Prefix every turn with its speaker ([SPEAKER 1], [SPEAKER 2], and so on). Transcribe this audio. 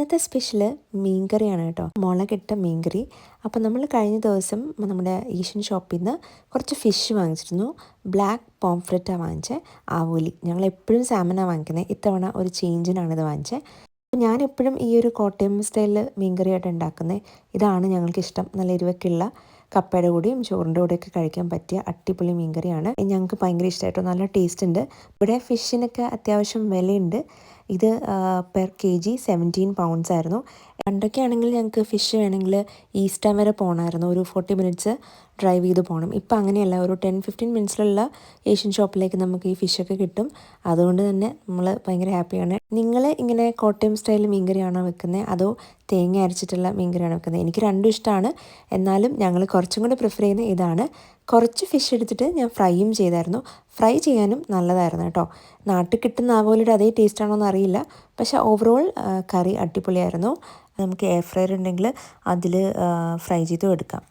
[SPEAKER 1] ഇന്നത്തെ സ്പെഷ്യൽ മീൻകറിയാണ് കേട്ടോ. മുളകിട്ട മീൻകറി. അപ്പോൾ നമ്മൾ കഴിഞ്ഞ ദിവസം നമ്മുടെ ഏഷ്യൻ ഷോപ്പിൽ നിന്ന് കുറച്ച് ഫിഷ് വാങ്ങിച്ചിരുന്നു. ബ്ലാക്ക് പോംഫ്രറ്റാണ് വാങ്ങിച്ചത് ആവോലി. ഞങ്ങൾ എപ്പോഴും സാമനാണ് വാങ്ങിക്കുന്നത് ഇത്തവണ ഒരു ചേഞ്ചിനാണ് ഇത് വാങ്ങിച്ചത് ഞാൻ എപ്പോഴും ഈ ഒരു കോട്ടയം സ്റ്റൈലിൽ മീൻകറിയായിട്ട് ഉണ്ടാക്കുന്നത് ഇതാണ് ഞങ്ങൾക്ക് ഇഷ്ടം നല്ല എരിവൊക്കെയുള്ള കപ്പയുടെ കൂടെയും ചോറിന്റെ കൂടെയൊക്കെ കഴിക്കാൻ പറ്റിയ അടിപൊളി മീൻകറിയാണ്. ഞങ്ങൾക്ക് ഭയങ്കര ഇഷ്ടമായിട്ടോ നല്ല ടേസ്റ്റ് ഉണ്ട്. ഇവിടെ ഫിഷിനൊക്കെ അത്യാവശ്യം വിലയുണ്ട്. ഇത് per K G seventeen pounds ആയിരുന്നു. പണ്ടൊക്കെ ആണെങ്കിൽ ഞങ്ങൾക്ക് ഫിഷ് വേണമെങ്കിൽ ഈസ്റ്റം വരെ പോകണമായിരുന്നു ഒരു ഫോർട്ടി മിനിറ്റ്സ് ഡ്രൈവ് ചെയ്ത് പോകണം ഇപ്പം അങ്ങനെയല്ല. ഒരു ടെൻ ഫിഫ്റ്റീൻ മിനിറ്റ്സിലുള്ള ഏഷ്യൻ ഷോപ്പിലേക്ക് നമുക്ക് ഈ ഫിഷൊക്കെ കിട്ടും. അതുകൊണ്ട് തന്നെ നമ്മൾ ഭയങ്കര ഹാപ്പിയാണ് നിങ്ങൾ ഇങ്ങനെ കോട്ടയം സ്റ്റൈൽ മീൻകറിയാണോ വെക്കുന്നത് അതോ തേങ്ങ അരച്ചിട്ടുള്ള മീൻകറിയാണ് വെക്കുന്നത്. എനിക്ക് രണ്ടും ഇഷ്ടമാണ് എന്നാലും ഞങ്ങൾ കുറച്ചും കൂടി പ്രിഫർ ചെയ്യുന്ന ഇതാണ്. കുറച്ച് ഫിഷ് എടുത്തിട്ട് ഞാൻ ഫ്രൈയും ചെയ്തായിരുന്നു. ഫ്രൈ ചെയ്യാനും നല്ലതായിരുന്നു കേട്ടോ. നാട്ടിൽ കിട്ടുന്ന ആവോലിയുടെ അതേ ടേസ്റ്റ് ആണോ എന്ന് പക്ഷെ പക്ഷേ ഓവറോൾ കറി അടിപൊളിയായിരുന്നു. നമുക്ക് എയർ ഫ്രയർ ഉണ്ടെങ്കിൽ അതിൽ ഫ്രൈ ചെയ്തും എടുക്കാം.